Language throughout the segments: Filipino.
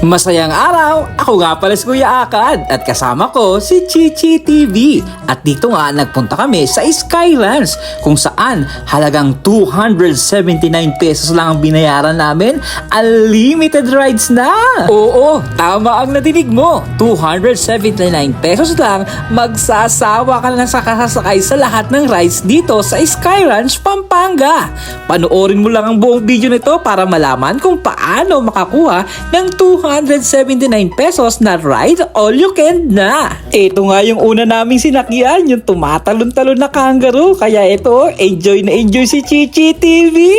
Masayang araw! Ako nga pala si Kuya Akad at kasama ko si Chichi TV. At dito nga nagpunta kami sa Skylands kung saan halagang 279 pesos lang ang binayaran namin. Unlimited rides na! Oo, tama ang nadinig mo. 279 pesos lang, magsasawa ka na sa kasasakay sa lahat ng rides dito sa Skylands, Pampanga. Panoorin mo lang ang buong video nito para malaman kung paano makakuha ng 279 pesos na ride all you can na. Ito nga yung una naming sinakyan, yung tumatalon-talon na kangaroo. Kaya ito, enjoy na enjoy si Chichi TV.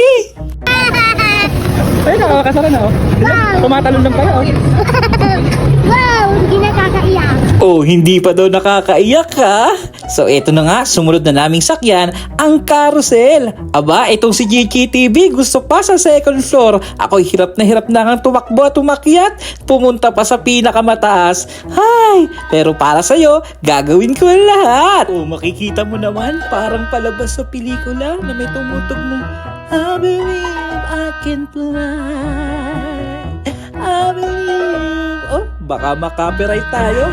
Ay, nakakasara na oh. Tumatalon lang pala oh. wow! Oh, hindi pa daw nakakaiyak ha? So eto na nga, sumunod na naming sakyan, ang carousel. Aba, itong si Gigi TV, gusto pa sa second floor. Ako'y hirap na hirap na nga tumakbo at umakyat. Pumunta pa sa pinakamataas. Hay! Pero para sa'yo, gagawin ko ang lahat. Oh, makikita mo naman, parang palabas sa pelikula na may tumutog na I believe I can fly. I believe. Baka makapiright tayo.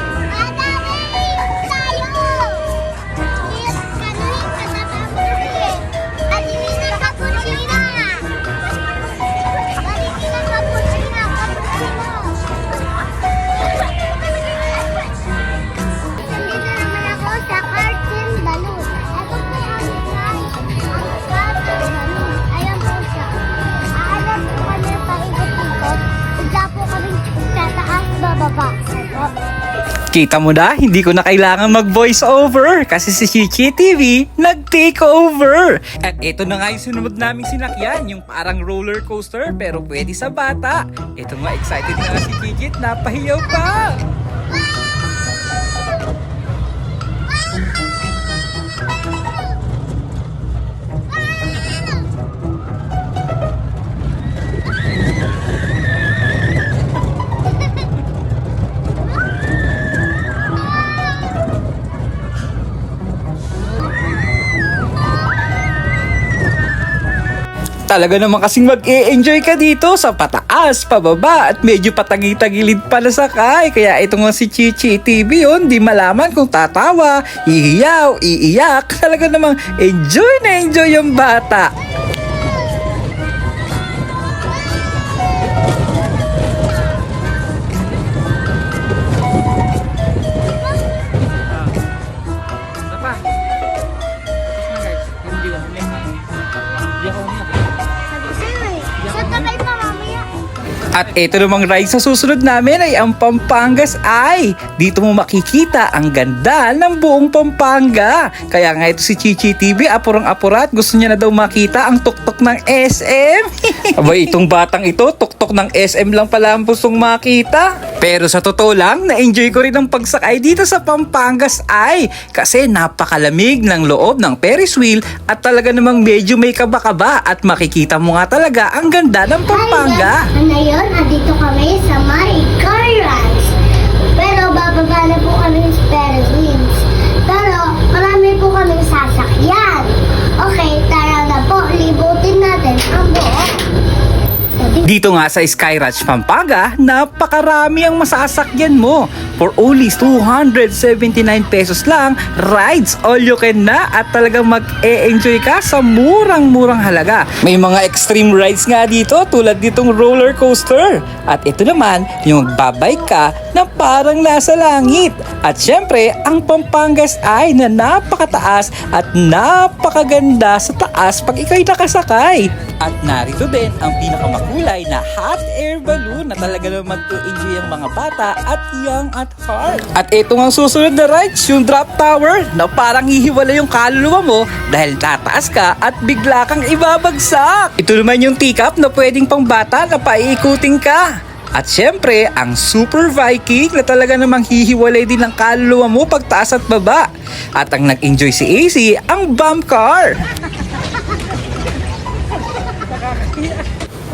Kita mo na, hindi ko na kailangan mag-voice over kasi si Chichi TV nag-take over. At ito na nga yung sunod naming sinakyan, yung parang roller coaster pero pwede sa bata. Ito nga, excited na si Chichi, napahiyaw pa. Talaga naman kasing mag-e-enjoy ka dito sa pataas, pababa at medyo patagi-tagilid pa na sakay. Kaya ito nga si Chichi TV yun, di malaman kung tatawa, ihiyaw, iiyak. Talaga namang enjoy na enjoy yung bata. At ito namang ride sa susunod namin ay ang Pampangas Ay. Dito mo makikita ang ganda ng buong Pampanga. Kaya nga ito si Chichi TV, apurang-apurat. Gusto niya na daw makita ang tuktok ng SM. Abay, itong batang ito, tuktok ng SM lang pala ang gustong makita. Pero sa totoo lang, na-enjoy ko rin ang pagsakay dito sa Pampangas Ay. Kasi napakalamig ng loob ng Ferris wheel at talaga namang medyo may kaba-kaba at makikita mo nga talaga ang ganda ng Pampanga. Yun? Andito kami sa May Dito nga sa Sky Ranch Pampanga, napakarami ang masasakyan mo. For only 279 pesos lang, rides all you can na at talagang mag-e-enjoy ka sa murang-murang halaga. May mga extreme rides nga dito tulad ditong roller coaster. At ito naman, yung magbabike ka na parang nasa langit. At syempre, ang Pampangas ay na napakataas at napakaganda sa taas pag ikaw'y nakasakay. At narito din ang pinakamakulay na hot air balloon na talaga naman mag-enjoy ang mga bata at young at heart. At ito ang susunod na rides, yung drop tower na parang hihiwala yung kaluluwa mo dahil tataas ka at bigla kang ibabagsak. Ito naman yung teacup na pwedeng pang bata na paiikutin ka. At syempre, ang Super Viking na talaga namang hihiwalay din ng kaluluwa mo pagtaas at baba. At ang nag-enjoy si AC, ang bump car.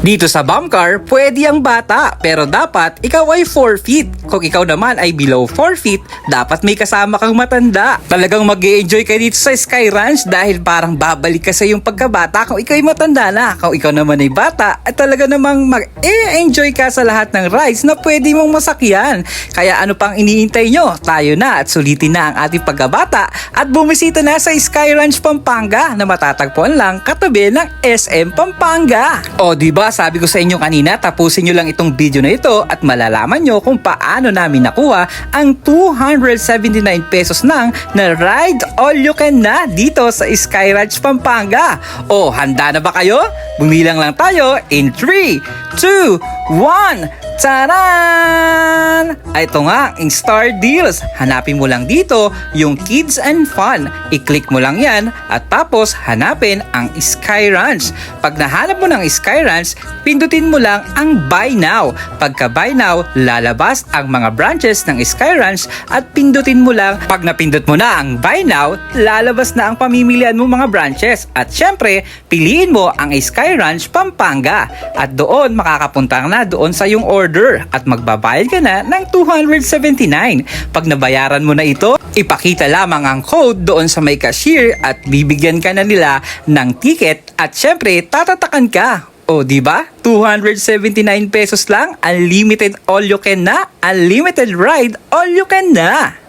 Dito sa bump car, pwede ang bata pero dapat ikaw ay 4 feet. Kung ikaw naman ay below 4 feet, dapat may kasama kang matanda. Talagang mag enjoy ka dito sa Sky Ranch dahil parang babalik ka sa iyong pagkabata kung ikaw ay matanda na. Kung ikaw naman ay bata, at talaga namang mag-enjoy ka sa lahat ng rides na pwede mong masakyan. Kaya ano pang iniintay nyo? Tayo na at sulitin na ang ating pagkabata at bumisita na sa Sky Ranch Pampanga na matatagpuan lang katabi ng SM Pampanga. O ba sabi ko sa inyo kanina, tapusin nyo lang itong video na ito at malalaman nyo kung paano namin nakuha ang 279 pesos lang na ride all you can na dito sa Sky Ranch Pampanga. O handa na ba kayo? Bumilang lang tayo in 3, 2, 1, Taran! Ito nga, ang Star Deals. Hanapin mo lang dito yung Kids and Fun. I-click mo lang yan at tapos hanapin ang Sky Ranch. Pag nahanap mo ng Sky Ranch, pindutin mo lang ang Buy Now. Pagka Buy Now, lalabas ang mga branches ng Sky Ranch at pindutin mo lang. Pag napindot mo na ang Buy Now, lalabas na ang pamimilian mong mga branches. At syempre, piliin mo ang Sky Ranch Pampanga. At doon makakapunta ka na doon sa iyong order at magbabayad ka na ng 279. Pag nabayaran mo na ito, ipakita lamang ang code doon sa may cashier at bibigyan ka na nila ng ticket at syempre tatatakan ka. O di ba? 279 pesos lang, unlimited all you can na, unlimited ride all you can na.